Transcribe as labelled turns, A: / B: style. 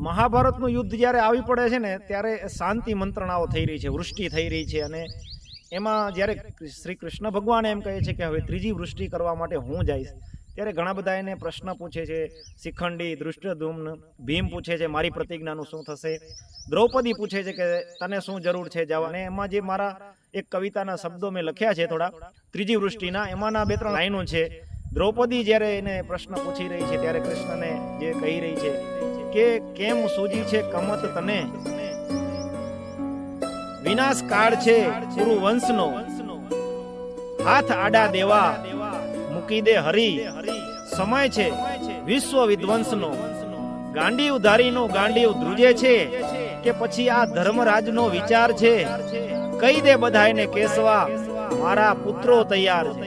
A: મહાભારતનું યુદ્ધ જ્યારે આવી પડે છે ને, ત્યારે શાંતિ મંત્રણાઓ થઈ રહી છે, વૃષ્ટિ થઈ રહી છે અને એમાં જ્યારે શ્રી કૃષ્ણ ભગવાન એમ કહે છે કે હવે ત્રીજી વૃષ્ટિ કરવા માટે હું જઈશ, ત્યારે ઘણા બધા એને પ્રશ્ન પૂછે છે, શિખંડી, દૃષ્ટધૂમ્ન, ભીમ પૂછે છે, મારી પ્રતિજ્ઞાનું શું થશે? દ્રૌપદી પૂછે છે કે તને શું જરૂર છે જવા? અને એમાં જે મારા એક કવિતાના શબ્દો મેં લખ્યા છે થોડા, ત્રીજી વૃષ્ટિના એમાંના બે ત્રણ લાઈનો છે. દ્રૌપદી જ્યારે એને પ્રશ્ન પૂછી રહી છે, ત્યારે કૃષ્ણને જે કહી રહી છે કે કેમ સૂજી છે કમત તને? વિનાશ કાળ છે ગુરુ વંશનો. હાથ આડા દેવા, મૂકી દે હરી. સમય છે વિશ્વ વિધ્વંસનો ગાંડી ઉધારીનો ગાંડી ધ્રુજે છે કે પછી આ ધર્મરાજનો વિચાર છે? કહી દે બધાયને કેસવા મારા પુત્રો તૈયાર છે.